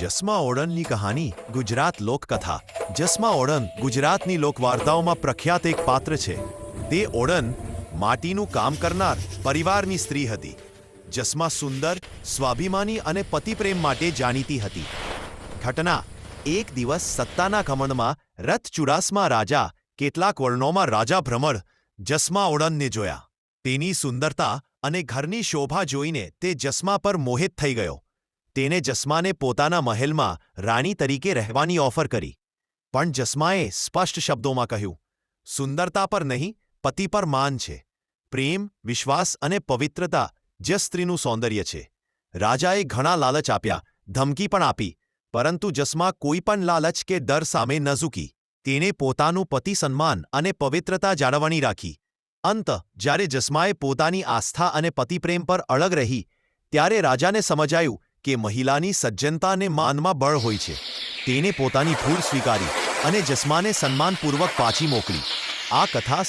જસમા ઓળનની કહાની, ગુજરાત લોકકથા. જસમા ઓળન ગુજરાતની લોકવાર્તાઓમાં પ્રખ્યાત એક પાત્ર છે. તે ઓળન માટીનું કામ કરનાર, પરિવારની સ્ત્રી હતી. જસમા સુંદર, સ્વાભિમાની અને પતિપ્રેમ માટે જાણીતી હતી. ઘટના, એક દિવસ સત્તાના ઘમંડમાં રથ ચુડાસમા રાજા, કેટલાક વર્ણોમાં રાજા ભ્રમર જસમા ઓળનને જોયા. તેની સુંદરતા અને ઘરની શોભા જોઈને તે જસમા પર મોહિત થઈ ગયો. તેને જસ્માને પોતાના મહેલમાં રાણી તરીકે રહેવાની ઓફર કરી. પણ જસ્માએ સ્પષ્ટ શબ્દોમાં કહ્યું, સુંદરતા પર નહીં, પતિ પર માન છે. પ્રેમ, વિશ્વાસ અને પવિત્રતા જ સ્ત્રીનું સૌંદર્ય છે. રાજાએ ઘણા લાલચ આપ્યા, ધમકી પણ આપી, પરંતુ જસ્મા કોઈ પણ લાલચ કે ડર સામે ન ઝૂકી. તેને પોતાનું પતિ સન્માન અને પવિત્રતા જાળવણી રાખી. અંત, જ્યારે જસ્માએ પોતાની આસ્થા અને પતિપ્રેમ પર અળગ રહી, ત્યારે રાજાને સમજાયું કે મહિલાની સજ્જનતાને માનમાં બળ હોય છે. તેને પોતાની ભૂલ સ્વીકારી અને જસ્માને સન્માનપૂર્વક પાછી મોકલી. આ કથા